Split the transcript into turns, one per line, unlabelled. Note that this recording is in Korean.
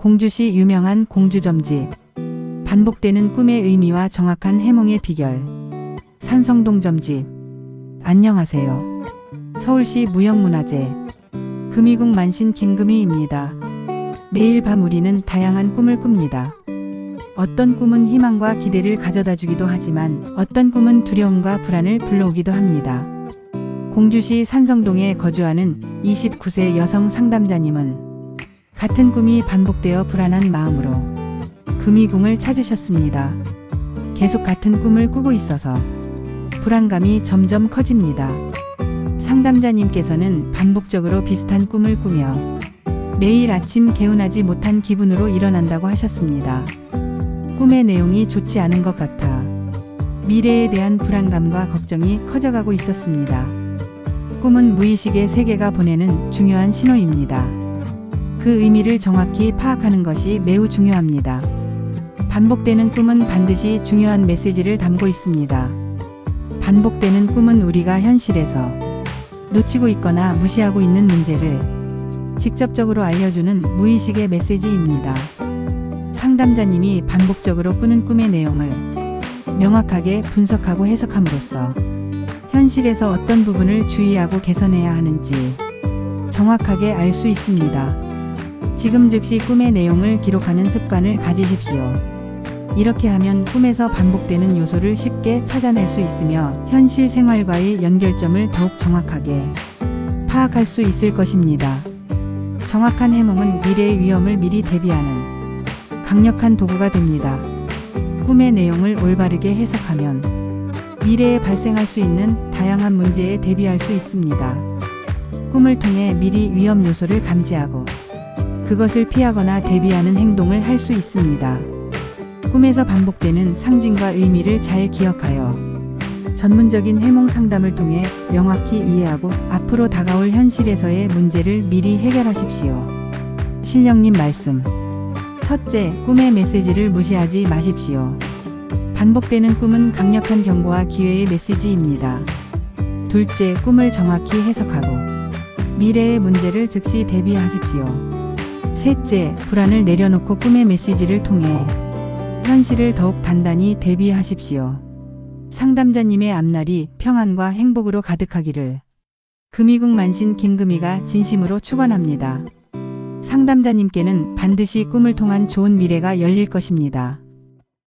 공주시 유명한 공주점집. 반복되는 꿈의 의미와 정확한 해몽의 비결. 산성동 점집. 안녕하세요. 서울시 무형문화재. 금이국 만신 김금희입니다. 매일 밤 우리는 다양한 꿈을 꿉니다. 어떤 꿈은 희망과 기대를 가져다 주기도 하지만 어떤 꿈은 두려움과 불안을 불러오기도 합니다. 공주시 산성동에 거주하는 29세 여성 상담자님은 같은 꿈이 반복되어 불안한 마음으로 금이궁을 찾으셨습니다. 계속 같은 꿈을 꾸고 있어서 불안감이 점점 커집니다. 상담자님께서는 반복적으로 비슷한 꿈을 꾸며 매일 아침 개운하지 못한 기분으로 일어난다고 하셨습니다. 꿈의 내용이 좋지 않은 것 같아 미래에 대한 불안감과 걱정이 커져가고 있었습니다. 꿈은 무의식의 세계가 보내는 중요한 신호입니다. 그 의미를 정확히 파악하는 것이 매우 중요합니다. 반복되는 꿈은 반드시 중요한 메시지를 담고 있습니다. 반복되는 꿈은 우리가 현실에서 놓치고 있거나 무시하고 있는 문제를 직접적으로 알려주는 무의식의 메시지입니다. 상담자님이 반복적으로 꾸는 꿈의 내용을 명확하게 분석하고 해석함으로써 현실에서 어떤 부분을 주의하고 개선해야 하는지 정확하게 알 수 있습니다. 지금 즉시 꿈의 내용을 기록하는 습관을 가지십시오. 이렇게 하면 꿈에서 반복되는 요소를 쉽게 찾아낼 수 있으며 현실 생활과의 연결점을 더욱 정확하게 파악할 수 있을 것입니다. 정확한 해몽은 미래의 위험을 미리 대비하는 강력한 도구가 됩니다. 꿈의 내용을 올바르게 해석하면 미래에 발생할 수 있는 다양한 문제에 대비할 수 있습니다. 꿈을 통해 미리 위험 요소를 감지하고 그것을 피하거나 대비하는 행동을 할 수 있습니다. 꿈에서 반복되는 상징과 의미를 잘 기억하여 전문적인 해몽 상담을 통해 명확히 이해하고 앞으로 다가올 현실에서의 문제를 미리 해결하십시오. 신령님 말씀. 첫째, 꿈의 메시지를 무시하지 마십시오. 반복되는 꿈은 강력한 경고와 기회의 메시지입니다. 둘째, 꿈을 정확히 해석하고 미래의 문제를 즉시 대비하십시오. 셋째, 불안을 내려놓고 꿈의 메시지를 통해 현실을 더욱 단단히 대비하십시오. 상담자님의 앞날이 평안과 행복으로 가득하기를 금이국 만신 김금이가 진심으로 축원합니다. 상담자님께는 반드시 꿈을 통한 좋은 미래가 열릴 것입니다.